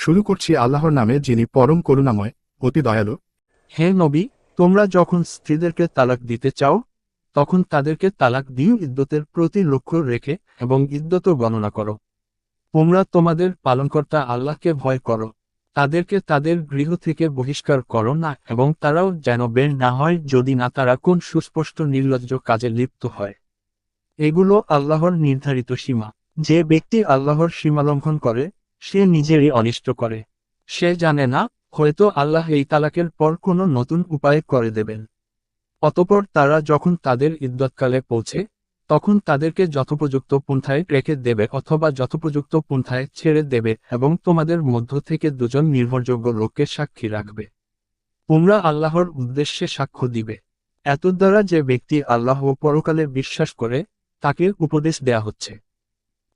শুরু করছি আল্লাহর নামে যিনি পরম করুণাময়, অতি দয়ালু। হে নবী, তোমরা যখন স্ত্রীদেরকে তালাক দিতে চাও, তখন তাদেরকে তালাক দিও ইদ্যতের প্রতি লক্ষ্য রেখে এবং ইদ্যত গণনা করো। তোমরা তোমাদের পালনকর্তা আল্লাহকে ভয় করো। তাদেরকে তাদের গৃহ থেকে বহিষ্কার করো না এবং তারাও যেন বের না হয় যদি না তারা কোন সুস্পষ্ট নির্লজ্জ কাজে লিপ্ত হয়। এগুলো আল্লাহর নির্ধারিত সীমা। যে ব্যক্তি আল্লাহর সীমা লঙ্ঘন করে সে নিজেরই অনিষ্ট করে। সে জানে না, হয়তো আল্লাহ এই তালাকের পর কোনো নতুন উপায় করে দেবেন। অতপর তারা যখন তাদের ইদ্যৎকালে পৌঁছে, তখন তাদেরকে যথোপযুক্ত পন্থায় রেখে দেবে অথবা যথোপযুক্ত পন্থায় ছেড়ে দেবে এবং তোমাদের মধ্য থেকে দুজন নির্ভরযোগ্য লোককে সাক্ষী রাখবে। তোমরা আল্লাহর উদ্দেশ্যে সাক্ষ্য দিবে। এত দ্বারা যে ব্যক্তি আল্লাহ পরকালে বিশ্বাস করে, তাকে উপদেশ দেয়া হচ্ছে।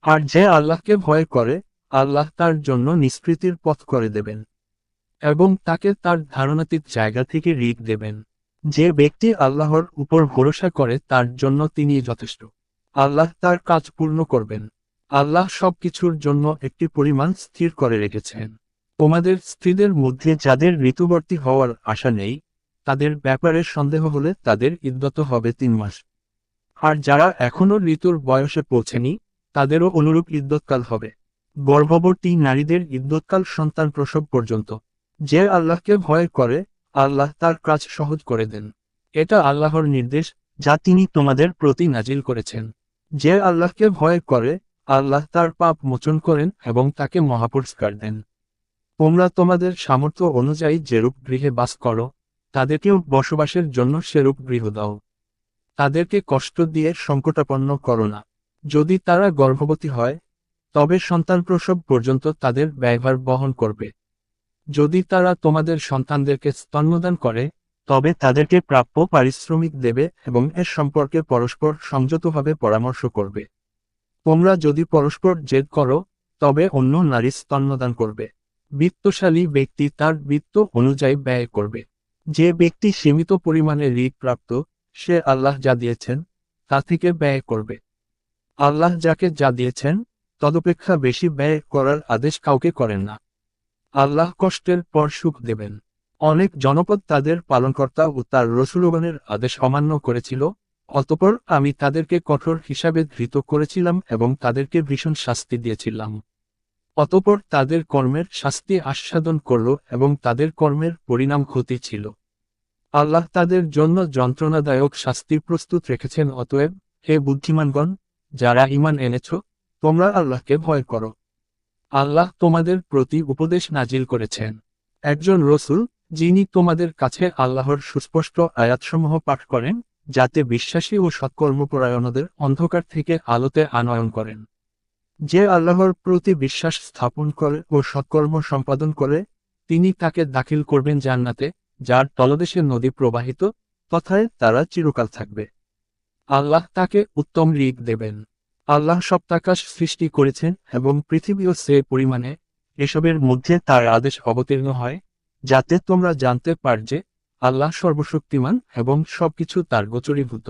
আর যে আল্লাহকে ভয় করে আল্লাহ তার জন্য নিষ্কৃতির পথ করে দেবেন এবং তাকে তার ধারণাতীত জায়গা থেকে রিক দেবেন। যে ব্যক্তি আল্লাহর উপর ভরসা করে তার জন্য তিনি যথেষ্ট। আল্লাহ তার কাজ পূর্ণ করবেন। আল্লাহ সবকিছুর জন্য একটি পরিমাণ স্থির করে রেখেছেন। তোমাদের স্ত্রীদের মধ্যে যাদের ঋতুবর্তী হওয়ার আশা নেই, তাদের ব্যাপারে সন্দেহ হলে তাদের ইদ্যত হবে তিন মাস। আর যারা এখনও ঋতুর বয়সে পৌঁছেনি, তাদেরও অনুরূপ ইদ্যৎকাল হবে। গর্ভবতী নারীদের ইদ্যৎকাল সন্তান প্রসব পর্যন্ত। যে আল্লাহকে ভয় করে, আল্লাহ তার কাজ সহজ করে দেন। এটা আল্লাহর নির্দেশ, যা তিনি তোমাদের প্রতি নাজিল করেছেন। যে আল্লাহকে ভয় করে, আল্লাহ তার পাপ মোচন করেন এবং তাকে মহাপুরস্কার দেন। তোমরা তোমাদের সামর্থ্য অনুযায়ী যেরূপ গৃহে বাস করো, তাদেরকেও বসবাসের জন্য সেরূপ গৃহ দাও। তাদেরকে কষ্ট দিয়ে সংকটাপন্ন করো না। যদি তারা গর্ভবতী হয় তবে সন্তান প্রসব পর্যন্ত তাদের ব্যয়ভার বহন করবে। যদি তারা তোমাদের সন্তানদেরকে স্তন্যদান করে, তবে তাদেরকে প্রাপ্য পারিশ্রমিক দেবে এবং এর সম্পর্কে পরস্পর সংযতভাবে পরামর্শ করবে। তোমরা যদি পরস্পর জেদ করো, তবে অন্য নারী স্তন্যদান করবে। বিত্তশালী ব্যক্তি তার বৃত্ত অনুযায়ী ব্যয় করবে। যে ব্যক্তি সীমিত পরিমাণে ঋণ প্রাপ্ত, সে আল্লাহ যা দিয়েছেন, তা থেকে ব্যয় করবে। আল্লাহ যাকে যা দিয়েছেন তদপেক্ষা বেশি ব্যয় করার আদেশ কাউকে করেন না। আল্লাহ কষ্টের পর সুখ দেবেন। অনেক জনপদ তাদের পালনকর্তা ও তার রসুলবানের আদেশ অমান্য করেছিল, অতপর আমি তাদেরকে কঠোর হিসাবে ধৃত করেছিলাম এবং তাদেরকে ভীষণ শাস্তি দিয়েছিলাম। অতপর তাদের কর্মের শাস্তি আস্বাদন করল এবং তাদের কর্মের পরিণাম ক্ষতি ছিল। আল্লাহ তাদের জন্য যন্ত্রণাদায়ক শাস্তি প্রস্তুত রেখেছেন, অতএব, হে বুদ্ধিমানগণ, যারা ইমান এনেছ তোমরা আল্লাহকে ভয় করো। আল্লাহ তোমাদের প্রতি উপদেশ নাজিল করেছেন। একজন রসুল যিনি তোমাদের কাছে আল্লাহর সুস্পষ্ট আয়াতসমূহ পাঠ করেন যাতে বিশ্বাসী ও সৎকর্মপরায়ণদের অন্ধকার থেকে আলোতে আনয়ন করেন। যে আল্লাহর প্রতি বিশ্বাস স্থাপন করে ও সৎকর্ম সম্পাদন করে তিনি তাকে দাখিল করবেন জান্নাতে যার তলদেশে নদী প্রবাহিত তথায় তারা চিরকাল থাকবে। আল্লাহ তাকে উত্তম রিক দেবেন। আল্লাহ সপ্তাকাশ সৃষ্টি করেছেন এবং পৃথিবীও সে পরিমাণে। এসবের মধ্যে তার আদেশ অবতীর্ণ হয়, যাতে তোমরা জানতে পার যে আল্লাহ সর্বশক্তিমান এবং সবকিছু তার গোচরীভূত।